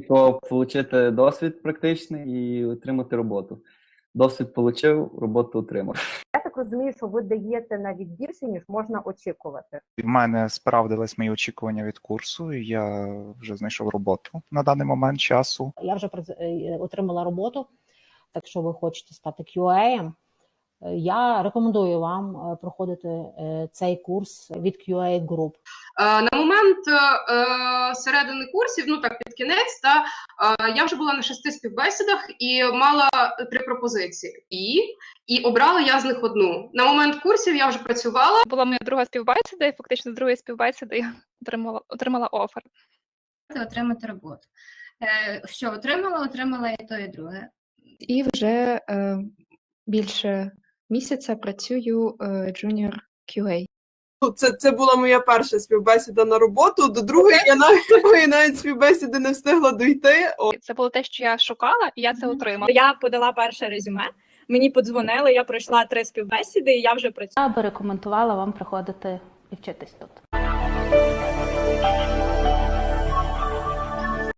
очікував отримати досвід практичний і отримати роботу. Досвід отримав, роботу отримав. Я так розумію, що ви даєте навіть більше, ніж можна очікувати. В мене справдились мої очікування від курсу, і я вже знайшов роботу на даний момент часу. Я вже прац- е, отримала роботу. Так що ви хочете стати QA, е, я рекомендую вам е, проходити е, цей курс від QA Group. Е, На момент е, е, середини курсів, ну так під кінець, та я вже була на шести співбесідах і мала три пропозиції. І, і обрала я з них одну. На момент курсів я вже працювала. була моя друга співбесіда, і фактично з другої співбесіди я отримала, отримала офер. отримати роботу. Що отримала? Отримала і то, і друге. І вже е, більше місяця працюю е, junior QA. Ну, Це, це була моя перша співбесіда на роботу. До другої я навіть, навіть співбесіди не встигла дойти. О, Це було те, що я шукала, і я це отримала. Я подала перше резюме. Мені подзвонили, я пройшла три співбесіди, і я вже працюю. Я би рекомендувала вам приходити і вчитись тут.